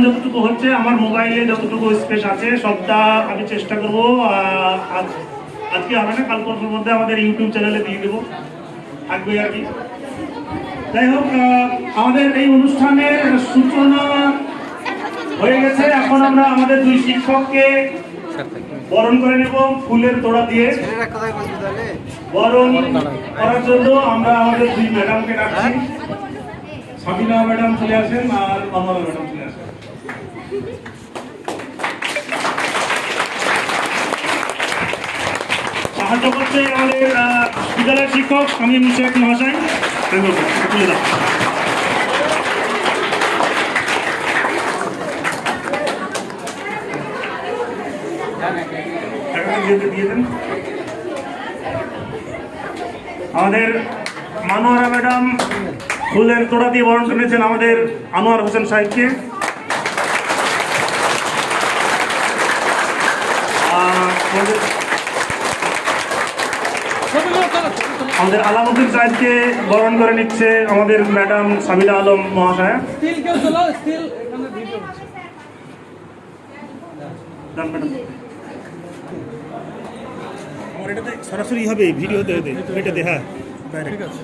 যতটুকু হচ্ছে, আমার মোবাইলে যতটুকু স্পেস আছে, সবটা আমি চেষ্টা করব আজ- আজকে হবে না, কাল পরশুর মধ্যে আমাদের ইউটিউব চ্যানেলে দিয়ে দেবো। থাকবে আর কি। যাই হোক আমাদের এই অনুষ্ঠানের সূচনা হয়ে গেছে। এখন আমরা আমাদের দুই শিক্ষককে বরণ করে নেব ফুলের তোড়া দিয়ে। বরণ করার জন্য আমরা আমাদের দুই ম্যাডামকে ডাকছি। সাবিনা ম্যাডাম চলে আসেন আর কমলা ম্যাডাম চলে সাহায্য করছে আমাদের বিদ্যালয়ের শিক্ষক শামীম শেখ মহাশয়। দে- দিয়ে দেন আমাদের মানোয়ারা ম্যাডাম ফুলের তোড়া দিয়ে বরণ করেছেন আমাদের আনোয়ার হোসেন সাহেবকে। আমাদের- আমাদের আলামুদ্দিন সাহেবকে বরণ করে নিচ্ছে আমাদের ম্যাডাম সাবিনা আলম মহাশয়া। স্টিল কেউ চলো স্টিল এখানে ভিডিও হচ্ছে যান ম্যাডাম। আমার এটাতে সরাসরি হবে ভিডিও হতে হতে এটাতে হ্যাঁ। ঠিক আছে।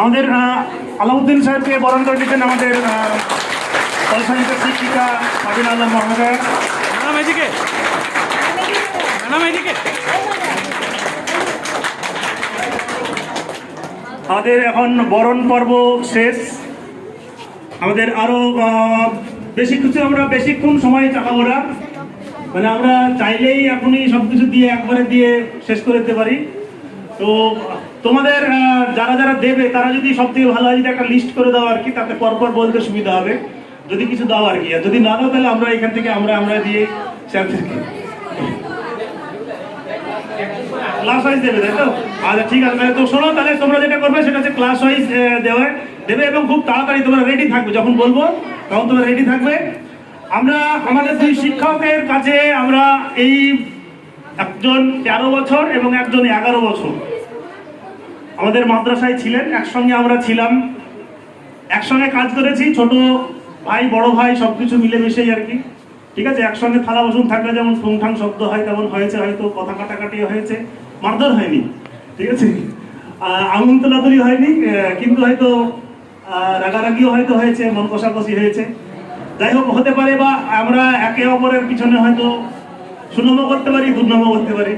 আমাদের আলাউদ্দিন সাহেবকে বরণ করে দিচ্ছেন আমাদের শিক্ষিকা সাবিনা আলম ম্যাডাম এদিকে। ম্যাডাম এদিকে। আমাদের এখন বরণ পর্ব শেষ। আমাদের আরও আহ, বেশি কিছু আমরা বেশিক্ষণ সময় চালাবো না। মানে আমরা চাইলেই এখনই সব কিছু দিয়ে একবারে দিয়ে শেষ করে দিতে পারি। তো তোমাদের যারা যারা দেবে তারা যদি সব থেকে ভালো হয় যদি একটা লিস্ট করে দাও আর কি তাতে পরপর বলতে সুবিধা হবে। যদি কিছু দাও আর কি যদি না দাও তাহলে আমরা এখান থেকে আমরা আমরা দিয়ে স্যার ক্লাস ওয়াইজ দেবে, তাই তো? আচ্ছা ঠিক আছে তো শোনো, তাহলে তোমরা যেটা করবে সেটা হচ্ছে ক্লাস ওয়াইজ দেওয়া দেবে এবং খুব তাড়াতাড়ি তোমরা রেডি থাকবে, যখন বলব তখন তোমরা রেডি থাকবে। আমরা, আমাদের দুই শিক্ষকের কাছে আমরা এই একজন তেরো বছর এবং একজন এগারো বছর। আমাদের মাদ্রাসায় ছিলেন, একসঙ্গে আমরা ছিলাম। একসঙ্গে কাজ করেছি, ছোট ভাই, বড় ভাই সব কিছু মিলেমিশেই আর কি। ঠিক আছে, একসঙ্গে থালা বাসন থাকলে যেমন ঠুংঠাং শব্দ হয়, তেমন হয়েছে, হয়তো কথা কাটাকাটি হয়েছে। মারধর হয়নি, ঠিক আছে? আঙুল তোলাতুলি হয়নি কিন্তু হয়তো রাগারাগিও হয়তো হয়েছে, মন কষাকষি হয়েছে। যাই হোক, হতে পারে বা আমরা একে অপরের পিছনে হয়তো সুনামও করতে পারি, দুর্নামও করতে পারি।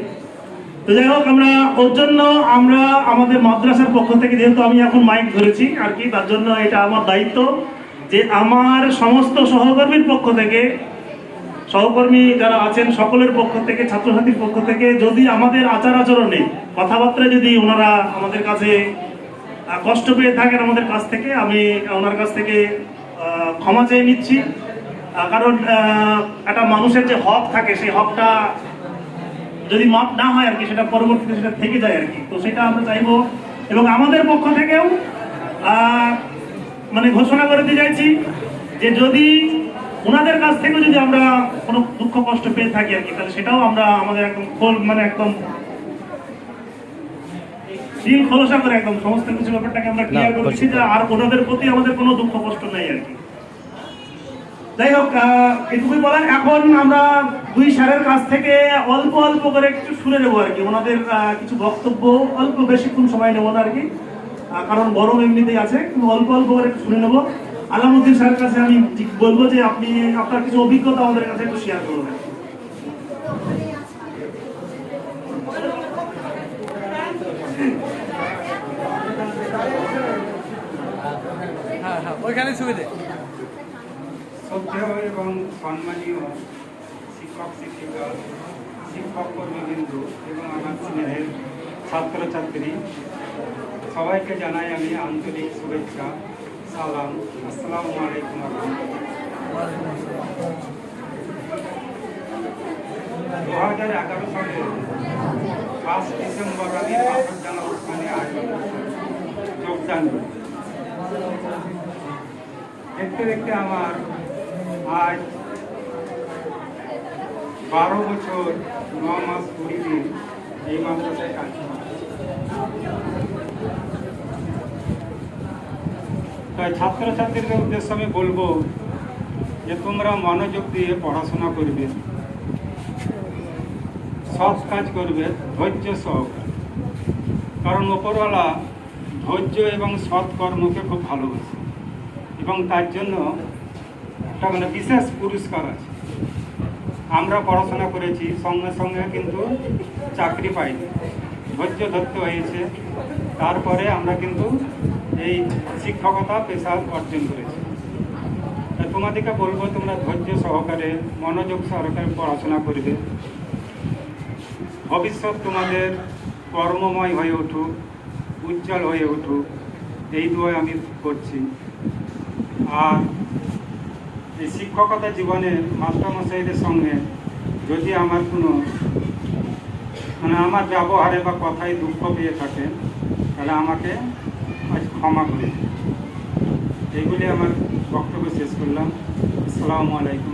তো যাই হোক, আমরা, ওর জন্য আমরা আমাদের মাদ্রাসার পক্ষ থেকে, যেহেতু আমি এখন মাইক ধরেছি আর কি, তার জন্য এটা আমার দায়িত্ব। যে আমার সমস্ত সহকর্মীর পক্ষ থেকে, সহকর্মী যারা আছেন সকলের পক্ষ থেকে, ছাত্রছাত্রীর পক্ষ থেকে, যদি আমাদের আচার আচরণে, কথাবার্তায় যদি ওনারা আমাদের কাছে কষ্ট পেয়ে থাকেন আমাদের কাছ থেকে, আমি ওনার কাছ থেকে ক্ষমা চেয়ে নিচ্ছি। কারণ একটা মানুষের যে হক থাকে, সেই হকটা যদি মাপ না হয় আর কি, সেটা পরবর্তীতে সেটা থেকে যায় আর কি। তো সেটা আমরা চাইব। এবং আমাদের পক্ষ থেকেও মানে ঘোষণা করে দিয়ে যাচ্ছি যে যদি ওনাদের কাছ থেকে যদি আমরা কোনো দুঃখ কষ্ট পেয়ে থাকি আর কি তাহলে সেটাও আমরা আমাদের একদম খোল মানে একদম দিল খোলসা করে একদম সমস্ত কিছু ব্যাপারটাকে আমরা ক্লিয়ার করে দিচ্ছি যে আর ওনাদের প্রতি আমাদের কোনো দুঃখ কষ্ট নেই আর কি। যাই হোক এটুকুই বলার। এখন আমরা দুই স্যারের কাছ থেকে অল্প অল্প করে একটু শুনে নেব আর কি। ওনাদের কিছু বক্তব্য অল্প বেশিক্ষণ সময় নেব না আর কি। কারণ গরম এমনিতেই আছে কিন্তু অল্প অল্প করে একটু শুনে নেব। আলামুদ্দিন স্যারের কাছে আমি ঠিক বলব যে আপনি আপনার কিছু অভিজ্ঞতা আমাদের কাছে একটু শেয়ার করবেন হ্যাঁ হ্যাঁ ওইখানে সুবিধে শ্রদ্ধেয় এবং সম্মানীয় শিক্ষক শিক্ষিকা শিক্ষক কর্মীবৃন্দ এবং আমার স্নেহের ছাত্রছাত্রী সবাইকে জানাই আমি আন্তরিক শুভেচ্ছা। সালাম। আসসালামু আলাইকুম দু হাজার এগারো সালে পাঁচ ডিসেম্বর আমি পাথরডাঙ্গা ওসমানী আয়োজন যোগদান। দেখতে দেখতে আমার আজ বারো বছর, ন মাস কুড়ি দিন, এই মাদ্রাসায় কাজ তাই ছাত্রছাত্রীদের উদ্দেশ্যে আমি বলব যে তোমরা মনোযোগ দিয়ে পড়াশোনা করবে, সৎ কাজ করবে, ধৈর্য সহকারে। কারণ ওপরওয়ালা ধৈর্য এবং সৎ কর্মকে খুব ভালোবাসে। এবং তার জন্য একটা মানে বিশেষ পুরস্কার আছে। আমরা পড়াশোনা করেছি, সঙ্গে সঙ্গে কিন্তু চাকরি পাইনি। ধৈর্য ধরতে হয়েছে। তারপরে আমরা কিন্তু এই শিক্ষকতা পেশা অর্জন করেছে। তোমাদেরকে বলব, তোমরা ধৈর্য সহকারে মনোযোগ সহকারে পড়াশোনা করবে। ভবিষ্যৎ তোমাদের কর্মময় হয়ে উঠুক, উজ্জ্বল হয়ে উঠুক, এই দুয়ায় আমি করছি। আর এই শিক্ষকতা জীবনে মাস্টারমশাইদের সঙ্গে যদি আমার কোনো মানে আমার ব্যবহারে বা কথায় দুঃখ পেয়ে থাকে তাহলে আমাকে ক্ষমা করে। দিন। এইগুলি আমার বক্তব্য শেষ করলাম। আসসালামু আলাইকুম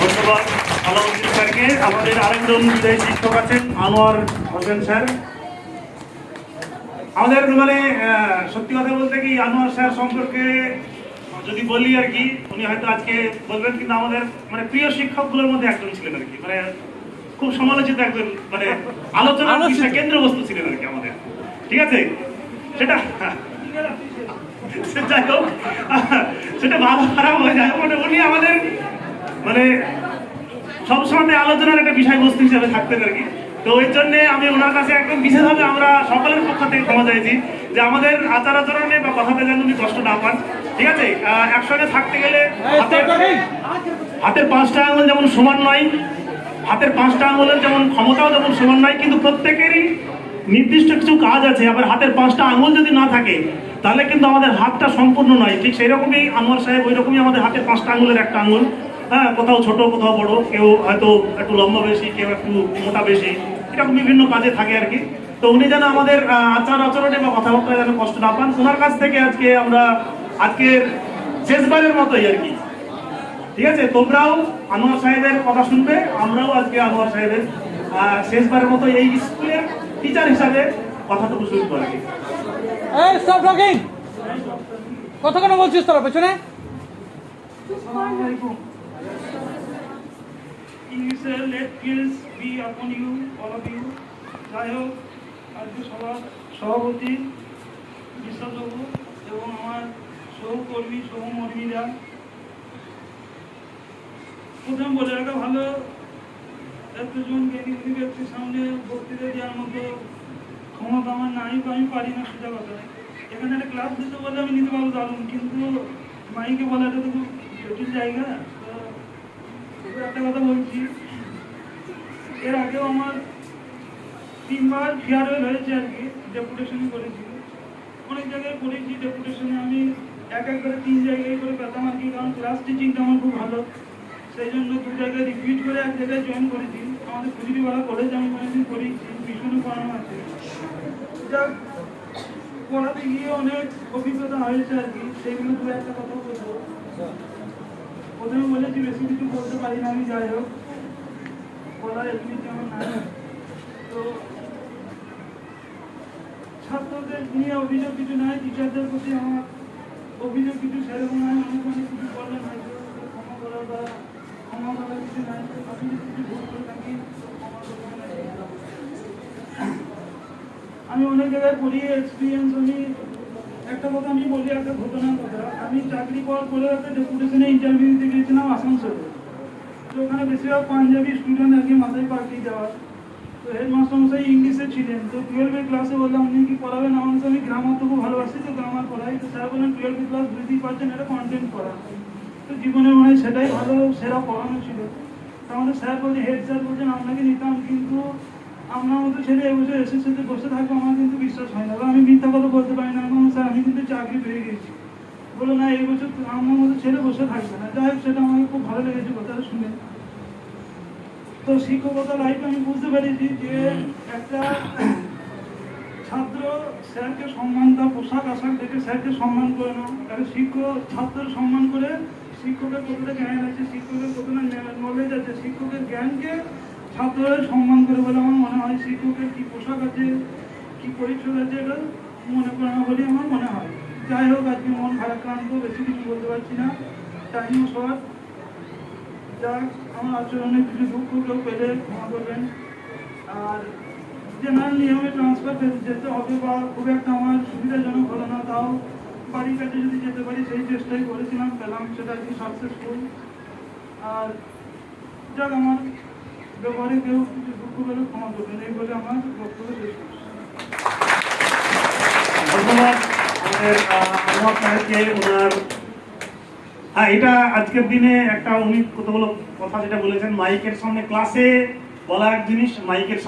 ধন্যবাদ আলাউদ্দিন স্যারকে। আমাদের আরেকজন বিদায়ী শিক্ষক আছেন আনোয়ার হোসেন স্যার। আমাদের মানে সত্যি কথা বলতে কি, আনোয়ার স্যার সম্পর্কে যদি বলি আর কি, উনি হয়তো আজকে বলবেন, কিন্তু আমাদের মানে প্রিয় শিক্ষকগুলোর মধ্যে একজন ছিলেন আর কি। মানে খুব সমালোচিত একজন মানে আলোচনার বিষয় কেন্দ্রবস্তু ছিলেন আর কি আমাদের। ঠিক আছে? সেটা যাই হোক সেটা ভালো খারাপ হয়ে। যায় মানে উনি আমাদের মানে সবসময় আলোচনার একটা বিষয়বস্তু হিসেবে থাকতেন আর কি। তো ওই জন্য আমি ওনার কাছে একদম বিশেষভাবে আমরা সকলের পক্ষ থেকে ক্ষমা চাইছি যে আমাদের আচার আচরণে বা কথাতে যেন উনি কষ্ট না পান। ঠিক আছে? একসঙ্গে থাকতে গেলে হাতের হাতের পাঁচটা আঙুল যেমন সমান নয় হাতের পাঁচটা আঙুলের যেমন ক্ষমতাও যেমন সমান নয়, কিন্তু প্রত্যেকেরই নির্দিষ্ট কিছু কাজ আছে। আবার হাতের পাঁচটা আঙুল যদি না থাকে, তাহলে কিন্তু আমাদের হাতটা সম্পূর্ণ নয়। ঠিক সেই রকমই আনোয়ার সাহেব ওই রকমই আমাদের হাতের পাঁচটা আঙুলের একটা আঙুল। হ্যাঁ কোথাও ছোট, কোথাও বড়, কেউ হয়তো একটু লম্বা বেশি, কেউ একটু মোটা বেশি, এরকম বিভিন্ন কাজে থাকে আর কি। তো উনি যেন আমাদের আচার আচরণে বা কথাবার্তায় যেন কষ্ট না পান ওনার কাছ থেকে আজকে আমরা আজকের শেষবারের মতোই আর কি। ঠিক আছে? তোমরাও আনোয়ার সাহেবের কথা শুনবে আমরাও আজকে আনোয়ার সাহেবের শেষবারের মতো এই স্কুলের টিচার হিসাবে কথাটুকু শুনব আর কি। এই স্টপ বলছিস তোরা পেছনে? ইংলিশে let Giles be upon you all of you যাই হোক আজকে সভাপতি বিশ্বাসবাবু এবং আমার সহকর্মী সহমর্মীরা প্রথম বলে রাখা ভালো। এতজন জ্ঞানী ব্যক্তির সামনে বক্তৃতা দেওয়ার মতো ক্ষমতা আমার নাই বা আমি পারি না সোজা কথা এখানে একটা ক্লাস দিতে বলে আমি নিতে পারব দারুণ, কিন্তু মাইকে বলাটা তো খুব জটিল জায়গা। তো একটা কথা বলছি। এর আগেও আমার তিনবার ফেয়ারওয়েল হয়েছে আর কি ডেপুটেশনই করেছি। অনেক জায়গায় করেছি ডেপুটেশনে আমি এক এক করে তিন জায়গায় করে পেতাম আর কি, কারণ ক্লাস টিচিংটা আমার খুব ভালো। সেই জন্য দু জায়গায় রিপিট করে এক জায়গায় জয়েন করেছি। আমাদের খুচরিওয়ালা কলেজ আমি কোনোদিন করেছি ভীষণ পড়ানো আছে। যাক, পড়াতে গিয়ে অনেক অভিজ্ঞতা হয়েছে আর কি, সেইগুলো দু একটা কথা বলব। প্রথমে বলেছি, বেশি কিছু বলতে পারি না আমি, যাই হোক। বলার এমনিতে আমার নাই। তো ছাত্রদের নিয়ে অভিযোগ কিছু নাই টিচারদের প্রতি আমার অভিযোগ কিছু সেরকম নাই অনেক অনেক কিছু বললেন হয়তো ক্ষমা করার বা আমি অনেক জায়গায় পড়ি এক্সপিরিয়েন্স আমি, একটা কথা আমি বলি, একটা ঘটনার কথা। আমি চাকরি পাওয়ার পরে একটা ডেপুটেশনে ইন্টারভিউ দিতে গিয়েছিলাম আসানসোলে। তো ওখানে বেশিরভাগ পাঞ্জাবি স্টুডেন্ট কি মাথায় পাঠিয়ে দেওয়া। তো হেডমাস্টার মশাই ইংলিশে ছিলেন। তো টুয়েলভের ক্লাসে বললাম, উনি কি পড়াবেন? আমার আমি গ্রামার তো খুব ভালোবাসি, তো গ্রামার পড়াই। তো স্যার বললেন টুয়েলভের ক্লাস বুঝতেই পারছেন এটা কন্টেন্ট পড়া। তো জীবনে মনে সেটাই ভালো, সেরা পড়ানো ছিল। তো আমাদের স্যার বলছে, হেড স্যার বলছেন, আপনাকে নিতাম, কিন্তু আপনার মতো ছেলে এবছর এসের সাথে বসে থাকব, আমার কিন্তু বিশ্বাস হয় না। বা আমি মিথ্যা কথা বলতে পারি না। আমার স্যার, আমি কিন্তু চাকরি পেয়ে গেছি। বলো না, এই বছর আমার মতো ছেলে বসে থাকবে না। যাই হোক, সেটা আমাকে খুব ভালো লেগেছে কথাটা শুনে। তো শিক্ষকতা লাইফে আমি বুঝতে পেরেছি যে একটা ছাত্র স্যারকে সম্মান, তার পোশাক আশাক দেখে স্যারকে সম্মান করে না একটা শিক্ষক, ছাত্রের সম্মান করে শিক্ষকের কতটা জ্ঞান আছে, শিক্ষকের কতটা নলেজ আছে, শিক্ষকের জ্ঞানকে ছাত্ররা সম্মান করে বলে আমার মনে হয়। শিক্ষকের কি পোশাক আছে, কি পরিচ্ছদ আছে, এটা মনে করে বলে আমার মনে হয়। যাই হোক, আজকে মন ভারাক্রান্ত, বেশি কিছু বলতে পারছি না। টাইমও শর্ট যাক, আমার আচরণে কিছু দুঃখ কেউ পেলে ক্ষমা করবেন। আর জেনারেল নিয়মে ট্রান্সফার যেতে হবে বা খুব একটা আমার সুবিধাজনক হলো না, তাও বাড়ির কাছে যদি যেতে পারি, সেই চেষ্টাই করেছিলাম পেলাম সেটা কি সাকসেসফুল আর যাক, আমার ব্যবহারে কেউ কিছু দুঃখ পেলে ক্ষমা করবেন, এই বলে আমার বক্তব্য শেষ ধন্যবাদ। ওনার হ্যাঁ এটা আজকের দিনে একটা উনি কতগুলো কথা যেটা বলেছেন, মাইকের সামনে ক্লাসে বলা এক জিনিস, মাইকের